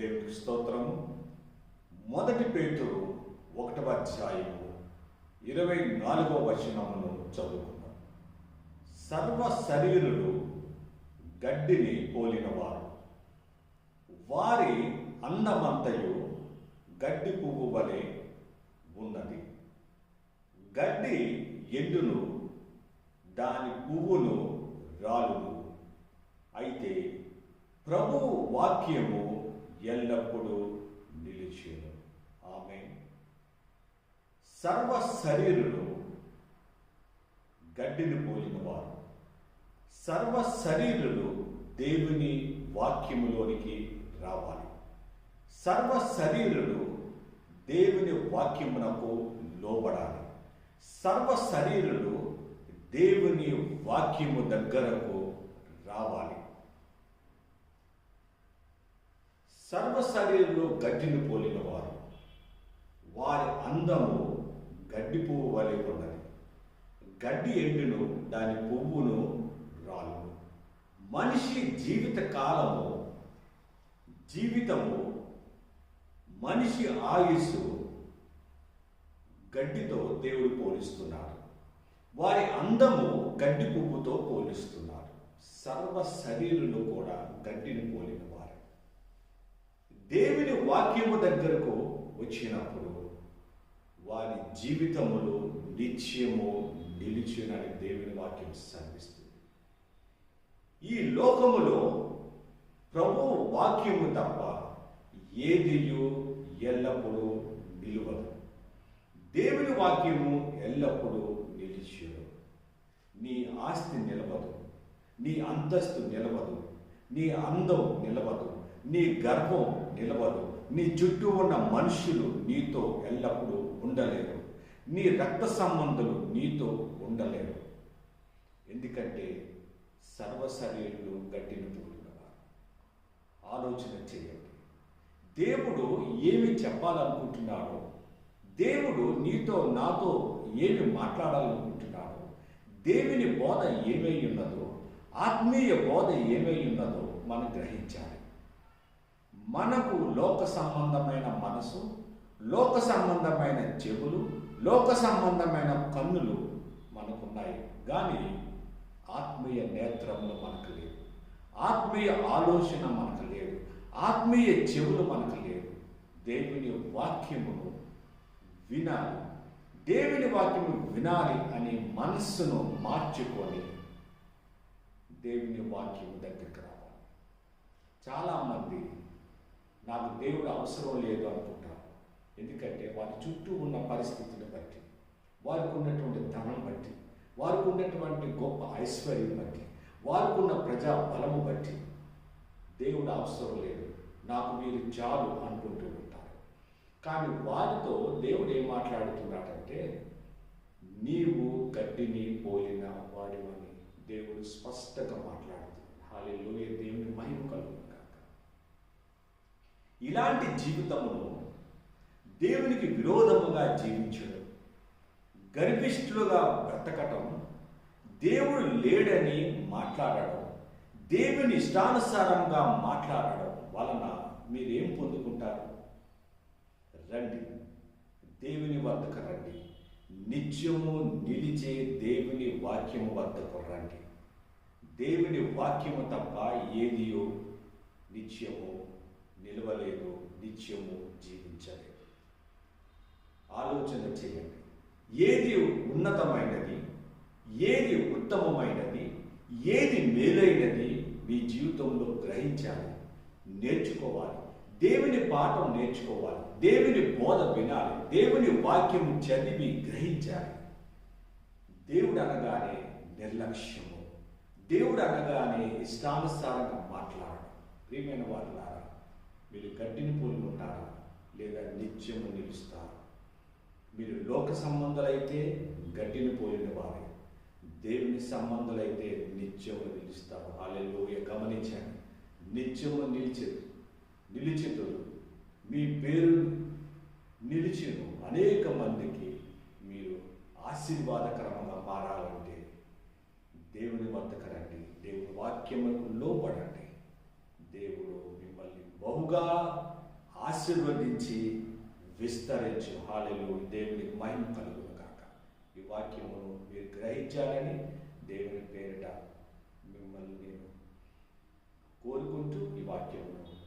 దేవునికి స్తోత్రము. మొదటి పేతురు ఒకటవ అధ్యాయము ఇరవై నాలుగవ వచనమును చదువుకున్నాం సర్వ శరీరులు గడ్డిని పోలినవారు. వారి అందమంతయు గడ్డి పువ్వు వలె ఉన్నది. గడ్డి ఎండును దాని పువ్వును రాలును. అయితే ప్రభు వాక్యము ఎల్లప్పుడూ నిలిచేను. ఆమె సర్వ శరీరులు గడ్డిని పోలిన వారు సర్వ శరీరులు దేవుని వాక్యములోనికి రావాలి. సర్వ శరీరులు దేవుని వాక్యమునకు లోబడాలి. సర్వ శరీరులు దేవుని వాక్యము దగ్గరకు రావాలి. సర్వ శరీరంలో గడ్డిని పోలిన వారు. వారి అందము గడ్డి పువ్వు వలె ఉన్నది. గడ్డి ఎండును దాని పువ్వును రాలు మనిషి జీవిత కాలము జీవితము మనిషి ఆయుస్సు గడ్డితో దేవుడు పోలిస్తున్నాడు. వారి అందము గడ్డి పువ్వుతో పోలిస్తున్నాడు సర్వ శరీరులు కూడా గడ్డిని పోలిన వారు. దేవుని వాక్యము దగ్గరకు వచ్చినప్పుడు వారి జీవితములు నిత్యము నిలిచినని దేవుని వాక్యం సర్విస్తుంది ఈ లోకములో ప్రభు వాక్యము తప్ప ఏదియు ఎల్లప్పుడూ నిలువదు. దేవుని వాక్యము ఎల్లప్పుడూ నిలిచేరు నీ ఆస్తి నిలవదు. నీ అంతస్తు నిలవదు. నీ అందం నిలవదు. నీ గర్భం నిలవదు. నీ చుట్టూ ఉన్న మనుషులు నీతో ఎల్లప్పుడూ ఉండలేరు. నీ రక్త సంబంధులు నీతో ఉండలేరు. ఎందుకంటే సర్వశరీరులు గడ్డిని పూడినవారు ఆలోచన చేయండి. దేవుడు ఏమి చెప్పాలనుకుంటున్నాడో దేవుడు నీతో నాతో ఏమి మాట్లాడాలనుకుంటున్నాడో దేవుని బోధ ఏమై ఉన్నదో ఆత్మీయ బోధ ఏమై ఉన్నదో మనం గ్రహించాలి. మనకు లోక సంబంధమైన మనసు లోక సంబంధమైన చెవులు లోక సంబంధమైన కన్నులు మనకున్నాయి. కానీ ఆత్మీయ నేత్రములు మనకు లేవు. ఆత్మీయ ఆలోచన మనకు లేదు ఆత్మీయ చెవులు మనకు లేవు. దేవుని వాక్యమును వినాలి. దేవుని వాక్యము వినాలి అనే మనస్సును మార్చుకొని దేవుని వాక్యము దగ్గరికి రావాలి. చాలామంది నాకు దేవుడు అవసరం లేదు అనుకుంటారు. ఎందుకంటే వారి చుట్టూ ఉన్న పరిస్థితిని బట్టి వారికి ఉన్నటువంటి ధనం బట్టి వారికి ఉన్నటువంటి గొప్ప ఐశ్వర్యం బట్టి వారికి ఉన్న ప్రజా బలము బట్టి దేవుడు అవసరం లేదు. నాకు మీరు చాలు అనుకుంటూ ఉంటారు. కానీ వారితో దేవుడు ఏం మాట్లాడుతున్నాడంటే నీవు గడ్డిని పోలిన వాడివని దేవుడు స్పష్టంగా మాట్లాడుతున్నాడు. హాలిలోయ దేవుని మహిమ కలుగుతుంది ఇలాంటి జీవితంలో దేవునికి విరోధముగా జీవించడం గర్భిష్ఠులుగా బ్రతకటం దేవుడు లేడని మాట్లాడడం దేవుని ఇష్టానుసారంగా మాట్లాడడం వలన మీరేం పొందుకుంటారు? రండి. దేవుని వద్దకు రండి. నిత్యము నిలిచే దేవుని వాక్యము వద్దకు రండి. దేవుని వాక్యము తప్ప ఏదియో నిత్యము నిలవలేదు నిత్యము జీవించలేదు ఆలోచన చేయండి. ఏది ఉన్నతమైనది ఏది ఉత్తమమైనది ఏది మేలైనది మీ జీవితంలో గ్రహించాలి నేర్చుకోవాలి. దేవుని పాఠం నేర్చుకోవాలి దేవుని బోధ వినాలి దేవుని వాక్యం చదివి గ్రహించాలి. దేవుడు అనగానే నిర్లక్ష్యము. దేవుడు అనగానే ఇష్టానుసారంగా మాట్లాడడం. ప్రియమైన వారులారా మీరు గడ్డిని పోలి ఉంటారు లేదా నిత్యము నిలుస్తారా. మీరు లోక సంబంధాలైతే గడ్డిని పోలిన వారే దేవుని సంబంధాలైతే నిత్యము నిలుస్తారు. హాలెలూయ గమనించండి. నిత్యము నిలిచేది నిలిచితులు మీ పేరు నిలిచిను అనేక మందికి మీరు ఆశీర్వాదకరంగా మారాలంటే దేవుని వద్దకరండి దేవుని వాక్యములకు లోపడండి బహుగా ఆశీర్వదించి విస్తరించు. హాలెలు దేవునికి మహిమ కలుగును కాక ఈ వాక్యమును మీరు గ్రహించాలని దేవుని పేరిట మిమ్మల్ని నేను కోరుకుంటూ ఈ వాక్యమును